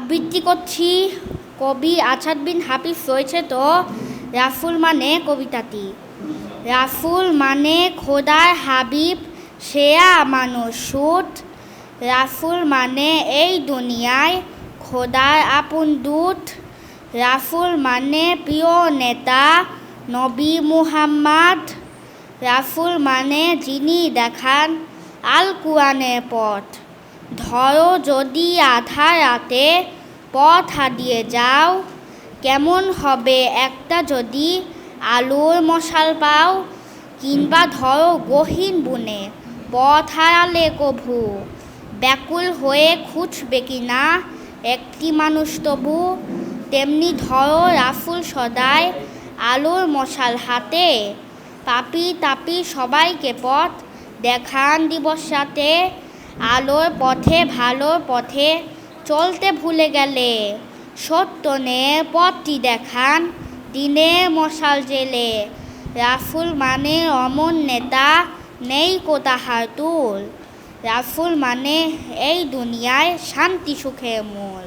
আবৃত্তি করছি। কবি আছাদ বিন হাফিজ রয়েছে তো? রাফুল মানে কবিতাটি। রাসুল মানে খোদার হাবিব, সেয়া মানুষ সুট রাসুল মানে এই দুনিয়ায় খোদার আপন দূত। রাসুল মানে প্রিয় নেতা, নবী মুহাম্মদ। রাসুল মানে যিনি দেখান আল কুরআনের পথ। ধরো যদি আধা রাতে পথ হারিয়ে যাও, কেমন হবে? একটা যদি আলোর মশাল পাও কিংবা ধরো গহীন বুনে পথ হারালে কভু, ব্যাকুল হয়ে খুঁজবে কি না? একটি মানুষ তবু, তেমনি ধরো রাফুল সদায় আলোর মশাল হাতে, পাপি তাপি সবাইকে পথ দেখান দিবস রাতে। আলোর পথে ভালোর পথে চলতে ভুলে গেলে সত্য নে পথটি দেখান দিনে মশাল জেলে। রাফুল মানে অমন নেতা, নেই কোতাহার তুল। রাফুল মানে এই দুনিয়ায় শান্তি সুখের মূল।